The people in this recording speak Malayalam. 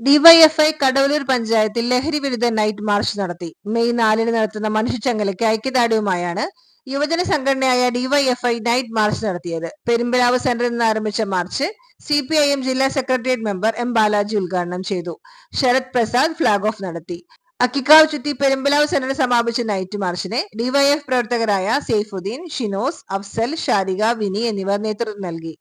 ഡിവൈഎഫ്ഐ കടവലൂർ പഞ്ചായത്തിൽ ലഹരി വിരുദ്ധ നൈറ്റ് മാർച്ച് നടത്തി. മെയ് നാലിന് നടത്തുന്ന മനുഷ്യച്ചങ്ങലയ്ക്ക് ഐക്യദാർഢ്യവുമായാണ് യുവജന സംഘടനയായ ഡിവൈഎഫ്ഐ നൈറ്റ് മാർച്ച് നടത്തിയത്. പെരുമ്പലാവ് സെന്ററിൽ നിന്ന് ആരംഭിച്ച march C P I M ജില്ലാ സെക്രട്ടേറിയറ്റ് മെമ്പർ എം ബാലാജി ഉദ്ഘാടനം ചെയ്തു. ശരത് പ്രസാദ് ഫ്ളാഗ് ഓഫ് നടത്തി. അക്കിക്കാവ് ചുറ്റി പെരുമ്പലാവ് സെന്ററിൽ സമാപിച്ച നൈറ്റ് മാർച്ചിനെ ഡിവൈഎഫ് പ്രവർത്തകരായ സെയ്ഫുദ്ദീൻ ഷിനോസ് അഫ്സൽ ഷാരിക വിനി എന്നിവർ നേതൃത്വം നൽകി.